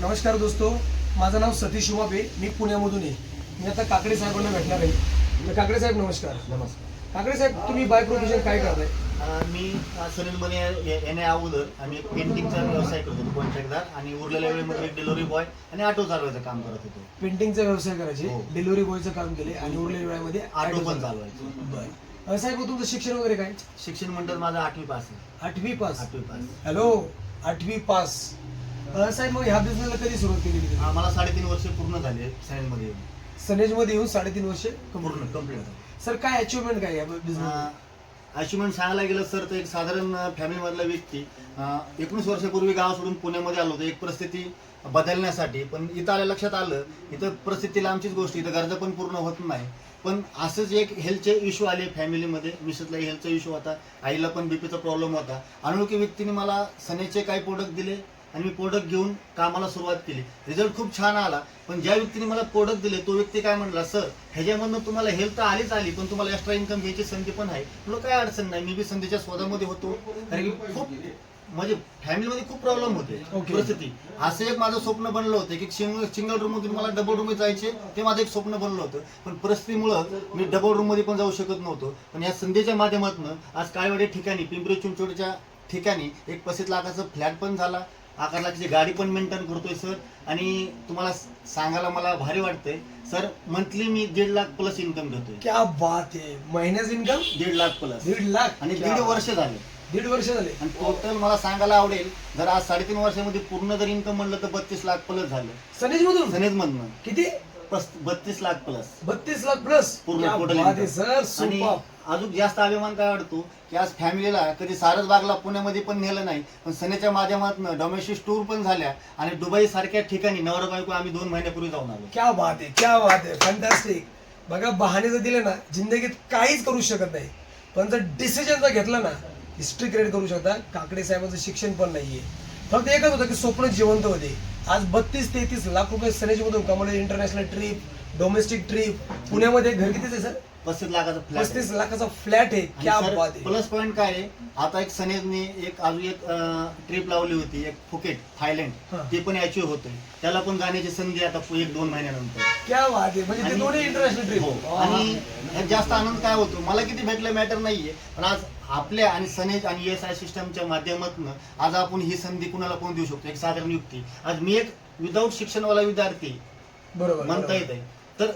नमस्कार दोस्तो माझं नाव सतीश उमापे मी पुण्यामधून आहे. मी आता काकडे साहेबांना भेटणार आहे. तर काकडे साहेब नमस्कार. नमस्कार. काकडे साहेब तुम्ही बाय प्रोफेशन काय करताय? मी सलीलमध्ये येण्या अगोदर आम्ही पेंटिंगचा व्यवसाय करत होतो कॉन्ट्रॅक्टदार आणि उरलेल्या वेळेमध्ये एक डिलिव्हरी बॉय आणि ऑटो चालवायचं काम करत होतो. पेंटिंगचा व्यवसाय करायचे हो. डिलिव्हरी बॉयचं काम केले आणि उरलेल्या वेळामध्ये ऑटो पण चालवायचं. बरं. साहेब तुमचं शिक्षण वगैरे काय? शिक्षण मंडळ माझं आठवी पास आहे. आठवी पास. आठवी पास. हॅलो आठवी पास. अं, साहेब मग ह्या बिझनेसला कधी सुरुवात केली तुम्ही अं, मला साडेतीन वर्ष पूर्ण झाले सायन्समध्ये येऊन. सनेजमध्ये येऊन साडेतीन वर्ष पूर्ण कंप्लीट झाले. सर काय अचिव्हमेंट काय या बिझनेस अचिव्हमेंट सांगायला गेलं सर तर एक साधारण फॅमिली मधला व्यक्ती एकोणीस वर्षापूर्वी गाव सोडून पुण्यामध्ये आलो होतो. एक परिस्थिती बदलण्यासाठी पण इथं आल्या लक्षात आलं इथं परिस्थितीला आमचीच गोष्ट इथं गरजा पण पूर्ण होत नाही. पण असंच एक हेल्थचे इश्यू आले फॅमिलीमध्ये मिसेसला हेल्थचा इश्यू होता. आईला पण बीपीचा प्रॉब्लेम होता. अनोळखी व्यक्तीने मला सनेचे काही प्रोडक्ट दिले. आणि मी प्रोडक्ट घेऊन कामाला सुरुवात केली. रिझल्ट खूप छान आला पण ज्या व्यक्तीने मला प्रोडक्ट दिले तो व्यक्ती काय म्हणला सर ह्याच्यामधनं तुम्हाला हेल्थ तर आलीच आली पण तुम्हाला एक्स्ट्रा इन्कम घ्यायची संधी पण आहे. तुला काय अडचण नाही मी बी संधीच्या शोधामध्ये होतो. कारण की खूप म्हणजे फॅमिलीमध्ये खूप प्रॉब्लेम होते. परिस्थिती. असं एक माझं स्वप्न बनलं होतं की सिंगल सिंगल रूम मधून मला डबल रूम जायचे ते माझं एक स्वप्न बनलं होतं. पण परिस्थितीमुळं मी डबल रूममध्ये पण जाऊ शकत नव्हतो. पण या संधीच्या माध्यमातून आज काळवाडी ठिकाणी पिंपरी चिंचवडच्या ठिकाणी एक पस्तीस लाखाचा फ्लॅट पण झाला. अकरा लाखाची गाडी पण मेंटेन करतोय सर आणि तुम्हाला सांगायला मला भारी वाटतंय सर मंथली मी दीड लाख प्लस इन्कम घेतोय. क्या बात आहे. महिन्याचं इन्कम दीड लाख प्लस दीड लाख? आणि क्या दीड बात. वर्ष झाले. दीड वर्ष झाले. आणि टोटल मला सांगायला आवडेल जर आज साडेतीन वर्षामध्ये पूर्ण जर इन्कम म्हणलं तर बत्तीस लाख प्लस झालं. सनेज मधून सनेज मधनं किती बत्तीस लाख प्लस बत्तीस लाख प्लस पूर्ण total income. सर आणि सुपर अजून जास्त अभिमान काय वाटतो? की आज फॅमिलीला कधी सारसबागला पुण्यामध्ये पण नेलं नाही पण सनेच्या माध्यमातून डोमेस्टिक टूर पण झाल्या आणि दुबई सारख्या ठिकाणी नवरा बायको आम्ही दोन महिन्यापूर्वी जाऊन आलो. क्या बात आहे क्या बात आहे. फॅन्टॅस्टिक बघा बहाणे जर दिले ना जिंदगीत काहीच करू शकत नाही. पण जर डिसिजन जर घेतला ना हिस्ट्री क्रिएट करू शकता. काकडे साहेबांचं शिक्षण पण नाहीये. फक्त एकच होतं की स्वप्न जिवंत होते. आज बत्तीस तेहतीस लाख रुपये सनेजमधून कमवले इंटरनॅशनल ट्रिप डोमेस्टिक ट्रिप पुण्यामध्ये घर कितीच आहे सर पस्तीस लाखाचा फ्लॅट पस्तीस लाखाचा फ्लॅट आहे. क्या बात आहे. प्लस पॉईंट काय आहे? आता एक सनेजने एक अजून एक ट्रिप लावली होती एक फुकेट हा. थायलंड ते पण अचीव होतोय. त्याला पण जाण्याची संधी आता एक दोन महिन्यानंतर. क्या बात आहे. म्हणजे ते आणि- दोन्ही इंटरनॅशनल हो. ट्रिप आणि जास्त आनंद काय होतो? मला किती भेटलं मॅटर नाहीये. पण आज आपल्या आणि सनेज आणि एस आय सिस्टमच्या माध्यमातून आज आपण ही संधी कुणाला पण देऊ शकतो? एक साधारण युक्ती. आज मी एक विदाऊट शिक्षणवाला विद्यार्थी बरोबर म्हणता बरोबर. येत आहे तर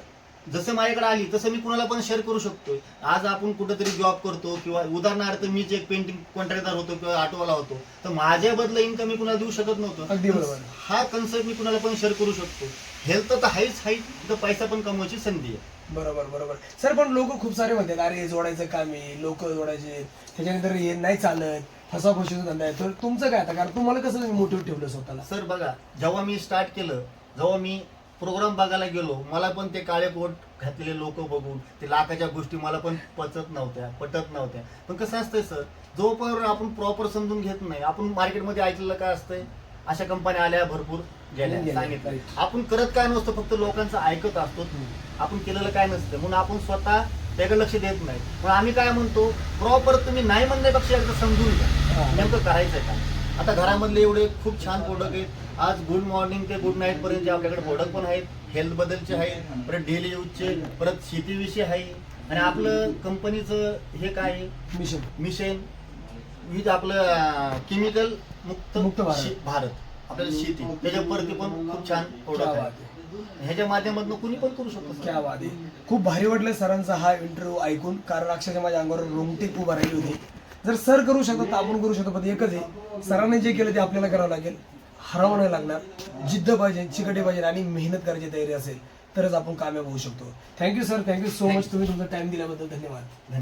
जसं माझ्याकडे आली तसं मी कुणाला पण शेअर करू शकतोय. आज आपण कुठेतरी जॉब करतो किंवा उदाहरणार्थ मी जे पेंटिंग कॉन्ट्रॅक्टर होतो किंवा ऑटोवाला होतो तर माझ्या बदला इन्कम मी कुणाला देऊ शकत नव्हतो. अगदी बरोबर. हा कन्सेप्ट मी कुणाला पण शेअर करू शकतो. हेल्थ तर आहेच आहे तर पैसा पण कमवायची संधी आहे. बरोबर बरोबर. सर पण लोक खूप सारे म्हणतात अरे हे जोडायचं काम आहे लोक जोडायचे त्याच्यानंतर हे नाही चालत फसाफशीचा धंदा आहे. तर तुमचं काय आता? कारण तुम्हाला कसं मोटिवेट ठेवलं स्वतःला? सर बघा जेव्हा मी स्टार्ट केलं जेव्हा मी प्रोग्राम बघायला गेलो मला पण ते काळे कोट घातलेले लोक बघून ते लाखाच्या गोष्टी मला पण पचत नव्हत्या पटत नव्हत्या. पण कसं असतंय सर जोपर्यंत आपण प्रॉपर समजून घेत नाही आपण मार्केटमध्ये ऐकलेलं काय असतंय? अशा कंपन्या आल्या भरपूर गेल्या सांगितलं. आपण करत काय नसतं फक्त लोकांचं ऐकत असतो. आपण केलेलं काय नसतं म्हणून आपण स्वतः त्याकडे लक्ष देत नाही. पण आम्ही काय म्हणतो प्रॉपर तुम्ही नाही म्हणण्यापेक्षा एकदा समजून घ्या. नेमकं करायचंय काय आता घरामधले एवढे खूप छान प्रोडक्ट आहेत. आज गुड मॉर्निंग ते गुड नाईट पर्यंत आपल्याकडे प्रोडक्ट पण आहेत हेल्थ बद्दलचे आहेत परत डेली यूजचे परत शेतीविषयी आहे. आणि आपलं कंपनीचं हे काय? आहे मिशन मिशन विथ आपलं केमिकल मुक्त मुक्त भारत. शे- भारत. आपल्याला शेती. त्याच्यावरती पण खूप छान क्या प्रोडक्ट बात आहे. ह्याच्या माध्यमातून कुणी पण करू शकतो क्या आहे. खूप भारी वाटलं सरांचा हा इंटरव्ह्यू ऐकून. कारण अक्षरशः माझ्या अंगावर रोमटे उभा राहिली होती. जर सर करू शकतात तर आपण करू शकतो पण एकच आहे सरांनी जे केलं ते आपल्याला करावं लागेल. हरावं नाही लागणार जिद्द पाहिजे चिकटी पाहिजे आणि मेहनत करायची तयारी असेल तरच आपण कामयाब होऊ शकतो. Thank you sir thank you so much तुम्ही तुमचा टाइम दिल्याबद्दल धन्यवाद.